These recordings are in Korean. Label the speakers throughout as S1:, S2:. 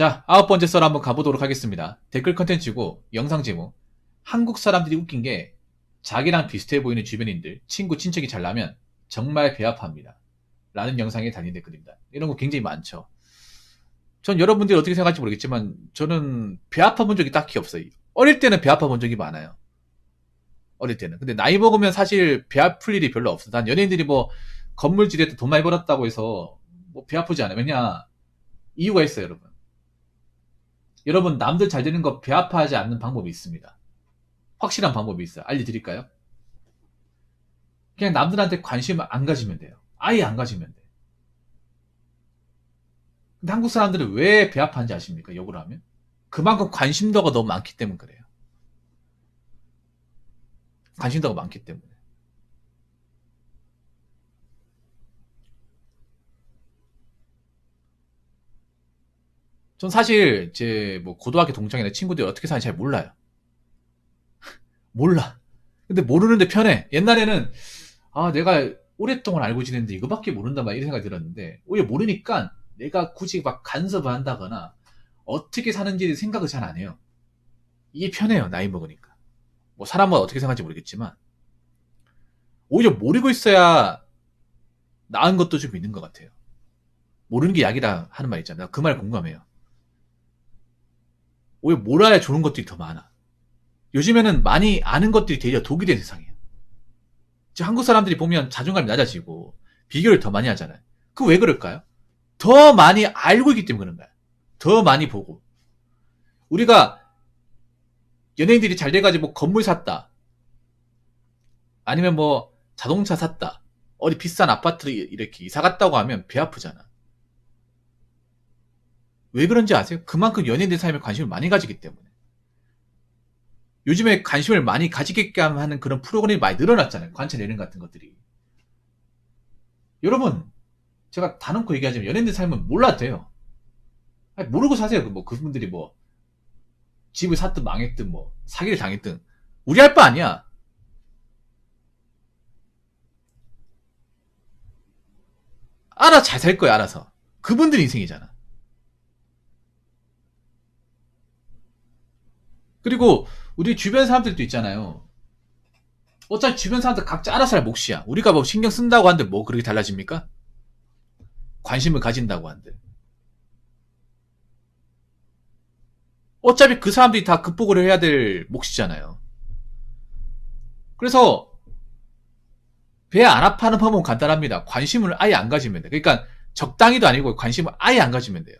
S1: 자, 아홉 번째 썰 한번 가보도록 하겠습니다. 댓글 컨텐츠고 영상 제목. 한국 사람들이 웃긴 게 자기랑 비슷해 보이는 주변인들, 친구, 친척이 잘 나면 정말 배아파합니다. 라는 영상에 달린 댓글입니다. 이런 거 굉장히 많죠. 전 여러분들이 어떻게 생각할지 모르겠지만 저는 배 아파 본 적이 딱히 없어요. 어릴 때는 배 아파 본 적이 많아요. 어릴 때는. 근데 나이 먹으면 사실 배 아플 일이 별로 없어. 난 연예인들이 뭐 건물지대 돈 많이 벌었다고 해서 뭐 배 아프지 않아요. 왜냐 이유가 있어요, 여러분. 여러분 남들 잘 되는 거 배 아파하지 않는 방법이 있습니다. 확실한 방법이 있어요. 알려드릴까요? 그냥 남들한테 관심을 안 가지면 돼요. 아예 안 가지면 돼. 근데 한국 사람들은 왜 배 아파하는지 아십니까? 욕을 하면? 그만큼 관심도가 너무 많기 때문에 그래요. 관심도가 많기 때문에. 전 사실 제 뭐 고등학교 동창이나 친구들이 어떻게 사는지 잘 몰라요. 몰라. 근데 모르는데 편해. 옛날에는 아 내가 오랫동안 알고 지냈는데 이거밖에 모른다 막 이런 생각이 들었는데 오히려 모르니까 내가 굳이 막 간섭을 한다거나 어떻게 사는지 생각을 잘 안 해요. 이게 편해요. 나이 먹으니까. 뭐 사람마다 어떻게 생각할지 모르겠지만 오히려 모르고 있어야 나은 것도 좀 있는 것 같아요. 모르는 게 약이다 하는 말 있잖아요. 그 말 공감해요. 오히려 몰라야 좋은 것들이 더 많아. 요즘에는 많이 아는 것들이 되려 독이 된 세상이에요. 지금 한국 사람들이 보면 자존감이 낮아지고 비교를 더 많이 하잖아요. 그 왜 그럴까요? 더 많이 알고 있기 때문에 그런 거야. 더 많이 보고. 우리가 연예인들이 잘 돼가지고 뭐 건물 샀다. 아니면 뭐 자동차 샀다. 어디 비싼 아파트를 이렇게 이사 갔다고 하면 배 아프잖아. 왜 그런지 아세요? 그만큼 연예인들 삶에 관심을 많이 가지기 때문에. 요즘에 관심을 많이 가지게끔 하는 그런 프로그램이 많이 늘어났잖아요. 관찰 예능 같은 것들이. 여러분, 제가 다 놓고 얘기하자면 연예인들 삶은 몰라도 돼요. 모르고 사세요. 뭐 그분들이 뭐 집을 샀든 망했든 뭐 사기를 당했든 우리 할 바 아니야. 알아 잘 살 거야 알아서. 그분들 인생이잖아. 그리고 우리 주변 사람들도 있잖아요. 어차피 주변 사람들 각자 알아서 할 몫이야. 우리가 뭐 신경 쓴다고 한들 뭐 그렇게 달라집니까? 관심을 가진다고 한들. 어차피 그 사람들이 다 극복을 해야 될 몫이잖아요. 그래서 배 안 아파하는 방법은 간단합니다. 관심을 아예 안 가지면 돼. 그러니까 적당히도 아니고 관심을 아예 안 가지면 돼요.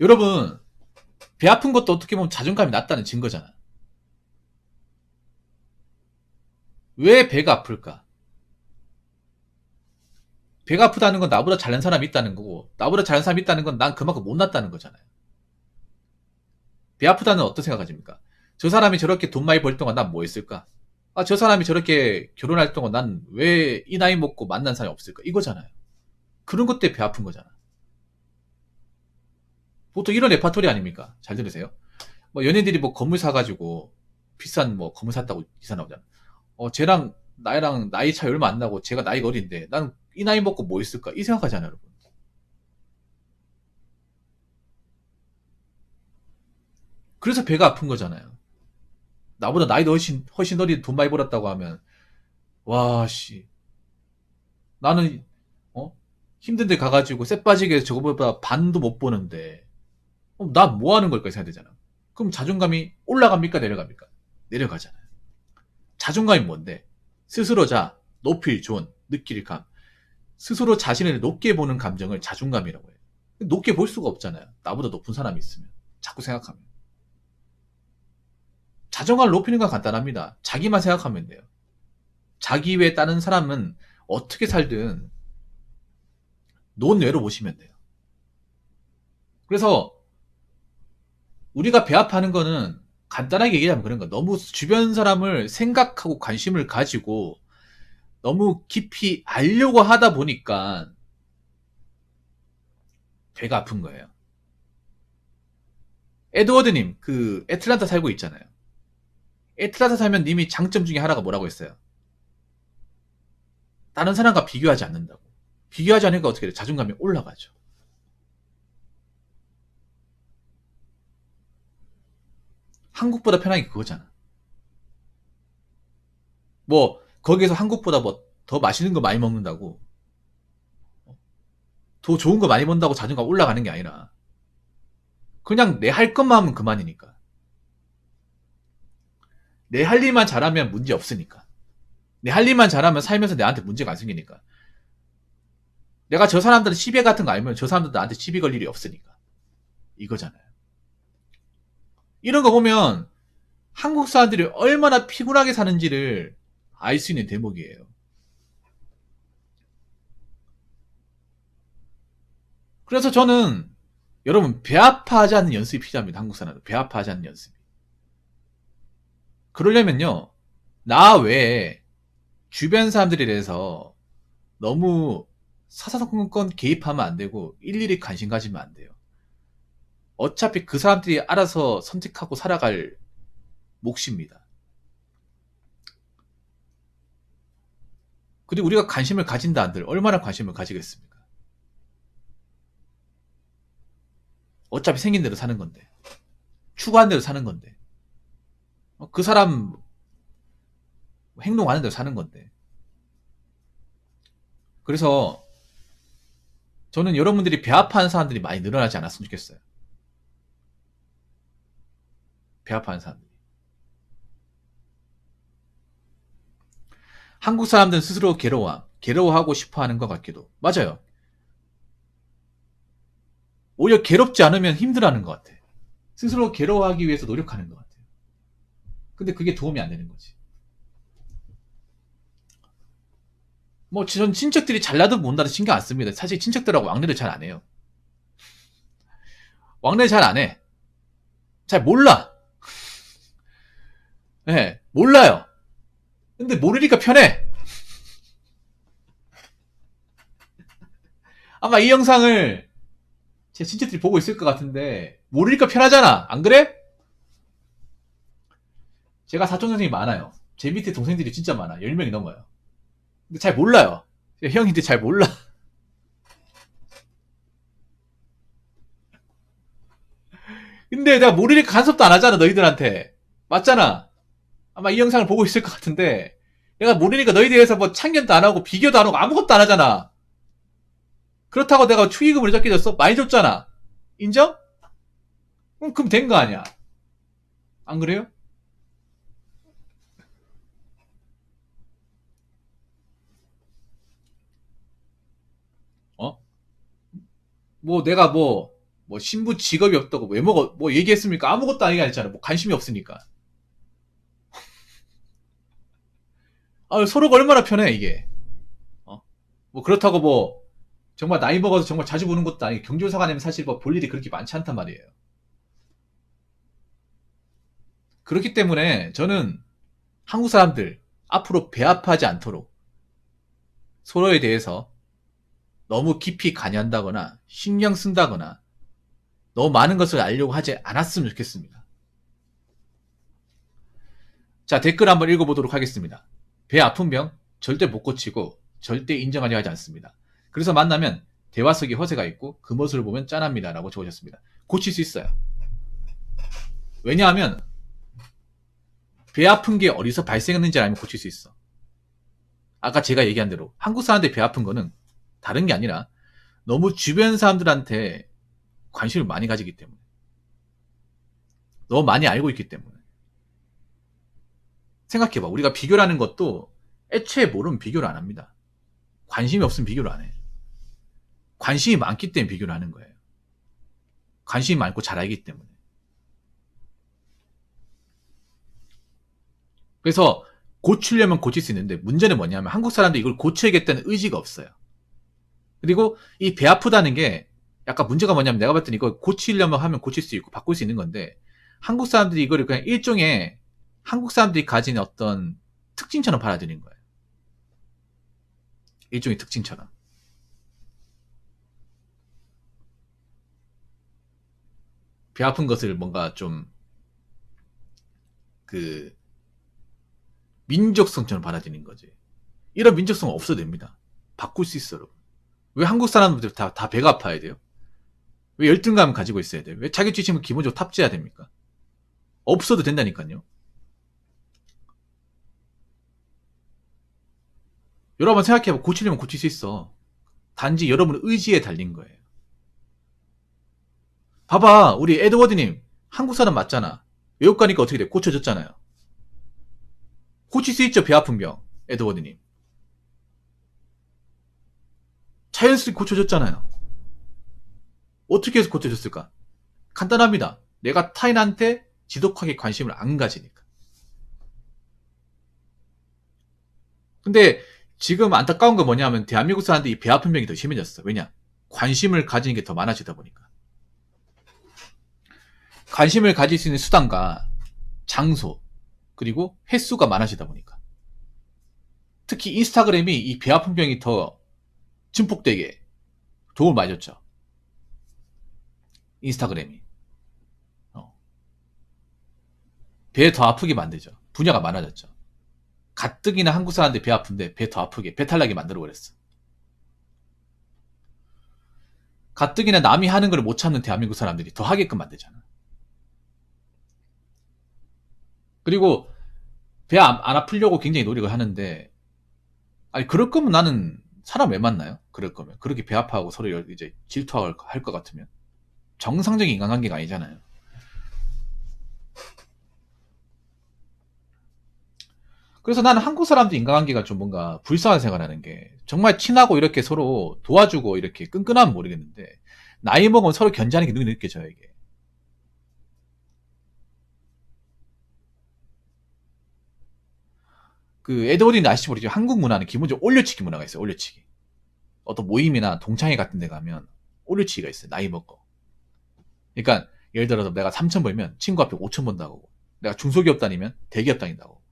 S1: 여러분 배 아픈 것도 어떻게 보면 자존감이 낮다는 증거잖아. 왜 배가 아플까? 배가 아프다는 건 나보다 잘난 사람이 있다는 거고, 나보다 잘난 사람이 있다는 건 난 그만큼 못났다는 거잖아요. 배 아프다는 어떤 생각하십니까? 저 사람이 저렇게 돈 많이 벌 동안 난 뭐 했을까? 아, 저 사람이 저렇게 결혼할 동안 난 왜 이 나이 먹고 만난 사람이 없을까? 이거잖아요. 그런 것 때문에 배 아픈 거잖아. 보통 이런 레파토리 아닙니까? 잘 들으세요. 뭐 연예인들이 뭐 건물 사가지고 비싼 뭐 건물 샀다고 기사 나오잖아. 어, 쟤랑 나이랑 나이 차이 얼마 안 나고 제가 나이가 어린데 난 이 나이 먹고 뭐 있을까? 이 생각하잖아요, 여러분. 그래서 배가 아픈 거잖아요. 나보다 나이도 훨씬, 훨씬 어린 돈 많이 벌었다고 하면, 와, 씨. 나는, 어? 힘든데 가가지고 쎄 빠지게 저거보다 반도 못 보는데, 그럼 난뭐 하는 걸까 생각야 되잖아. 그럼 자존감이 올라갑니까? 내려갑니까? 내려가잖아요. 자존감이 뭔데? 스스로 자, 높일 존, 느낄 감. 스스로 자신을 높게 보는 감정을 자존감이라고 해요. 높게 볼 수가 없잖아요. 나보다 높은 사람이 있으면. 자꾸 생각하면. 자존감을 높이는 건 간단합니다. 자기만 생각하면 돼요. 자기 외에 다른 사람은 어떻게 살든 논외로 보시면 돼요. 그래서 우리가 배 아파하는 거는 간단하게 얘기하면 그런 거. 너무 주변 사람을 생각하고 관심을 가지고 너무 깊이 알려고 하다 보니까 배가 아픈 거예요. 에드워드님, 그 애틀란타 살고 있잖아요. 애틀란타 살면 님이 장점 중에 하나가 뭐라고 했어요? 다른 사람과 비교하지 않는다고. 비교하지 않으니까 어떻게 돼? 자존감이 올라가죠. 한국보다 편한 게 그거잖아. 뭐 거기에서 한국보다 뭐 더 맛있는 거 많이 먹는다고 더 좋은 거 많이 본다고 자존감 올라가는 게 아니라 그냥 내 할 것만 하면 그만이니까. 내 할 일만 잘하면 문제 없으니까. 내 할 일만 잘하면 살면서 내한테 문제가 안 생기니까. 내가 저 사람들은 시비 같은 거 알면 저 사람들 나한테 시비 걸 일이 없으니까. 이거잖아요. 이런 거 보면 한국 사람들이 얼마나 피곤하게 사는지를 알 수 있는 대목이에요. 그래서 저는 여러분 배 아파하지 않는 연습이 필요합니다. 한국 사람들 배 아파하지 않는 연습. 그러려면요 나 외에 주변 사람들에 대해서 너무 사사건건 개입하면 안 되고 일일이 관심 가지면 안 돼요. 어차피 그 사람들이 알아서 선택하고 살아갈 몫입니다. 그리고 우리가 관심을 가진다 한들 얼마나 관심을 가지겠습니까? 어차피 생긴 대로 사는 건데. 추구하는 대로 사는 건데. 어, 그 사람 행동하는 대로 사는 건데. 그래서 저는 여러분들이 배 아파하는 사람들이 많이 늘어나지 않았으면 좋겠어요. 배 아파하는 사람들이. 한국 사람들은 스스로 괴로워, 괴로워하고 싶어 하는 것 같기도. 맞아요. 오히려 괴롭지 않으면 힘들어하는 것 같아. 스스로 괴로워하기 위해서 노력하는 것 같아요. 근데 그게 도움이 안 되는 거지. 뭐, 전 친척들이 잘나든 못나든 신경 안 씁니다. 사실 친척들하고 왕래를 잘 안 해요. 왕래 잘 안 해. 잘 몰라. 예, 네, 몰라요. 근데 모르니까 편해. 아마 이 영상을 제 친척들이 보고 있을 것 같은데 모르니까 편하잖아. 안 그래? 제가 사촌 선생님이 많아요. 제 밑에 동생들이 진짜 많아. 10명이 넘어요. 근데 잘 몰라요. 형인데 잘 몰라. 근데 내가 모르니까 간섭도 안 하잖아, 너희들한테. 맞잖아. 아마 이 영상을 보고 있을 것 같은데, 내가 모르니까 너희 대해서 뭐 참견도 안 하고, 비교도 안 하고, 아무것도 안 하잖아. 그렇다고 내가 축의금을 적게 줬어? 많이 줬잖아. 인정? 그럼, 그럼 된 거 아니야. 안 그래요? 어? 뭐 내가 뭐, 뭐 신부 직업이 없다고 왜 먹어, 뭐 얘기했습니까? 아무것도 아니게 아니잖아. 뭐 관심이 없으니까. 아, 서로가 얼마나 편해, 이게. 어? 뭐 그렇다고 뭐, 정말 나이 먹어서 정말 자주 보는 것도 아니고 경조사가 되면 사실 뭐 볼 일이 그렇게 많지 않단 말이에요. 그렇기 때문에 저는 한국 사람들 앞으로 배 아파하지 않도록 서로에 대해서 너무 깊이 관여한다거나 신경 쓴다거나 너무 많은 것을 알려고 하지 않았으면 좋겠습니다. 자, 댓글 한번 읽어보도록 하겠습니다. 배 아픈 병 절대 못 고치고 절대 인정하려 하지 않습니다. 그래서 만나면 대화 속에 허세가 있고 그 모습을 보면 짠합니다. 라고 적으셨습니다. 고칠 수 있어요. 왜냐하면 배 아픈 게 어디서 발생했는지 알면 고칠 수 있어. 아까 제가 얘기한 대로 한국 사람들 배 아픈 거는 다른 게 아니라 너무 주변 사람들한테 관심을 많이 가지기 때문에 너무 많이 알고 있기 때문에 생각해봐. 우리가 비교라는 것도 애초에 모르면 비교를 안 합니다. 관심이 없으면 비교를 안 해. 관심이 많기 때문에 비교를 하는 거예요. 관심이 많고 잘 알기 때문에. 그래서 고치려면 고칠 수 있는데 문제는 뭐냐면 한국 사람들이 이걸 고쳐야겠다는 의지가 없어요. 그리고 이 배 아프다는 게 약간 문제가 뭐냐면 내가 봤더니 이거 고치려면 하면 고칠 수 있고 바꿀 수 있는 건데 한국 사람들이 이거를 그냥 일종의 한국 사람들이 가진 어떤 특징처럼 받아들이는 거예요. 일종의 특징처럼. 배 아픈 것을 뭔가 좀, 그, 민족성처럼 받아들이는 거지. 이런 민족성 없어도 됩니다. 바꿀 수 있어, 여러분. 왜 한국 사람들 다, 다 배가 아파야 돼요? 왜 열등감 가지고 있어야 돼요? 왜 자기 주심을 기본적으로 탑재해야 됩니까? 없어도 된다니까요. 여러분 생각해봐. 고치려면 고칠 수 있어. 단지 여러분의 의지에 달린 거예요. 봐봐. 우리 에드워드님. 한국 사람 맞잖아. 외국 가니까 어떻게 돼? 고쳐졌잖아요. 고칠 수 있죠. 배 아픈 병. 에드워드님. 자연스럽게 고쳐졌잖아요. 어떻게 해서 고쳐졌을까? 간단합니다. 내가 타인한테 지독하게 관심을 안 가지니까. 근데 지금 안타까운 건 뭐냐면 대한민국 사람들이 이배 아픈 병이 더 심해졌어. 왜냐? 관심을 가지는 게 더 많아지다 보니까. 관심을 가질 수 있는 수단과 장소, 그리고 횟수가 많아지다 보니까. 특히 인스타그램이 이 배 아픈 병이 더 증폭되게 도움을 많이 줬죠. 인스타그램이. 어. 배 더 아프게 만들죠. 분야가 많아졌죠. 가뜩이나 한국 사람들 배 아픈데 배 더 아프게 배탈나게 만들어 버렸어. 가뜩이나 남이 하는 걸 못 참는 대한민국 사람들이 더 하게끔 만들잖아. 그리고 배 안 아프려고 굉장히 노력을 하는데 아니 그럴 거면 나는 사람 왜 만나요? 그럴 거면 그렇게 배 아파하고 서로 이제 질투할 것 같으면 정상적인 인간관계가 아니잖아요. 그래서 나는 한국 사람들 인간관계가 좀 뭔가 불쌍한 생활하는 게 정말 친하고 이렇게 서로 도와주고 이렇게 끈끈하면 모르겠는데 나이 먹으면 서로 견제하는 게 눈에 느껴져요 이게. 그 에드워드인 아시지 모르죠 한국 문화는 기본적으로 올려치기 문화가 있어요 올려치기. 어떤 모임이나 동창회 같은 데 가면 올려치기가 있어요 나이 먹고. 그러니까 예를 들어서 내가 3천 벌면 친구 앞에 5천 번다고 내가 중소기업 다니면 대기업 다닌다고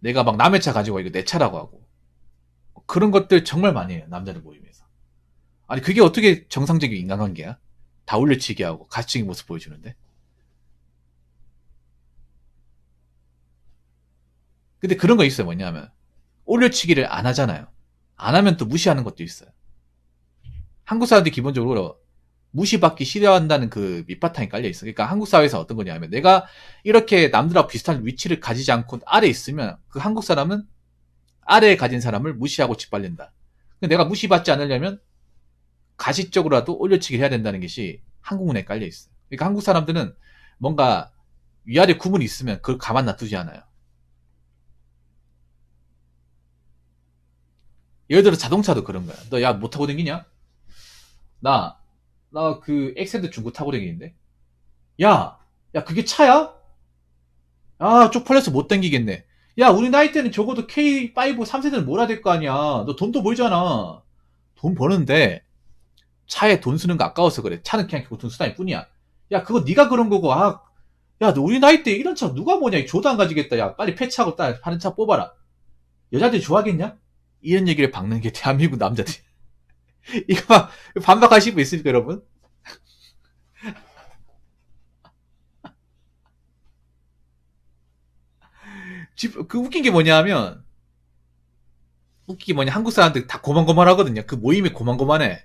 S1: 내가 막 남의 차 가지고 이거 내 차라고 하고. 그런 것들 정말 많이 해요 남자들 모임에서. 아니 그게 어떻게 정상적인 인간관계야? 다 올려치기 하고 가치적인 모습 보여주는데? 근데 그런 거 있어요 뭐냐면 올려치기를 안 하잖아요. 안 하면 또 무시하는 것도 있어요. 한국 사람들이 기본적으로 무시받기 싫어한다는 그 밑바탕이 깔려 있어. 그러니까 한국 사회에서 어떤 거냐면 내가 이렇게 남들하고 비슷한 위치를 가지지 않고 아래 에 있으면 그 한국 사람은 아래에 가진 사람을 무시하고 짓밟는다. 내가 무시받지 않으려면 가식적으로라도 올려치기를 해야 된다는 것이 한국 문화에 깔려 있어. 그러니까 한국 사람들은 뭔가 위아래 구분이 있으면 그걸 가만 놔두지 않아요. 예를 들어 자동차도 그런 거야. 너 야 못하고 다니냐? 나, 나 그 엑센드 중고 타고 다니는데? 야, 야, 그게 차야? 아, 쪽팔려서 못 당기겠네. 야, 우리 나이 때는 적어도 K5 3세대는 몰아야 될 거 아니야. 너 돈도 벌잖아. 돈 버는데, 차에 돈 쓰는 거 아까워서 그래. 차는 그냥 교통 수단일 뿐이야. 야, 그거 네가 그런 거고, 아, 야, 너 우리 나이 때 이런 차 누가 뭐냐? 조도 안 가지겠다. 야, 빨리 폐차하고 딸 파는 차 뽑아라. 여자들이 좋아하겠냐? 이런 얘기를 박는 게 대한민국 남자들. 이거 막 반박하실 분 있습니까, 여러분? 그 웃긴 게 뭐냐 면 웃긴 게 뭐냐 한국 사람들 다 고만고만하거든요. 그 모임이 고만고만해.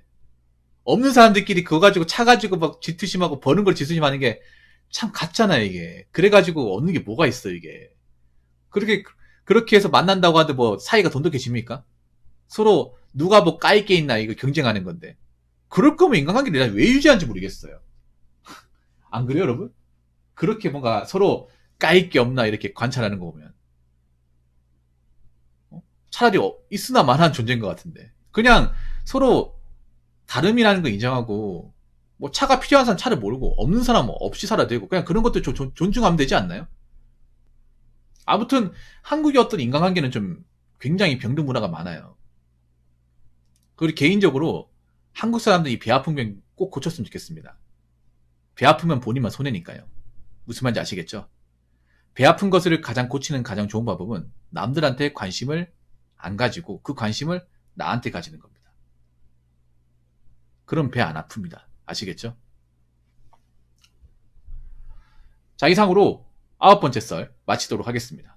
S1: 없는 사람들끼리 그거 가지고 차 가지고 막 질투심하고 버는 걸 질투심하는 게 참 같잖아요 이게. 그래가지고 얻는 게 뭐가 있어 이게. 그렇게 그렇게 해서 만난다고 하는데 뭐 사이가 돈독해집니까? 서로 누가 뭐 까일 게 있나 이거 경쟁하는 건데. 그럴 거면 인간관계를 내가 왜 유지하는지 모르겠어요. 안 그래요, 여러분? 그렇게 뭔가 서로 까일 게 없나 이렇게 관찰하는 거 보면. 어? 차라리 어, 있으나 마나한 존재인 것 같은데. 그냥 서로 다름이라는 거 인정하고, 뭐 차가 필요한 사람 차를 모르고, 없는 사람 뭐 없이 살아도 되고, 그냥 그런 것들 좀 존중하면 되지 않나요? 아무튼, 한국의 어떤 인간관계는 좀 굉장히 병든 문화가 많아요. 그리고 개인적으로 한국 사람들이 배 아픈 병 꼭 고쳤으면 좋겠습니다. 배 아프면 본인만 손해니까요. 무슨 말인지 아시겠죠? 배 아픈 것을 가장 고치는 가장 좋은 방법은 남들한테 관심을 안 가지고 그 관심을 나한테 가지는 겁니다. 그럼 배 안 아픕니다. 아시겠죠? 자, 이상으로 아홉 번째 썰 마치도록 하겠습니다.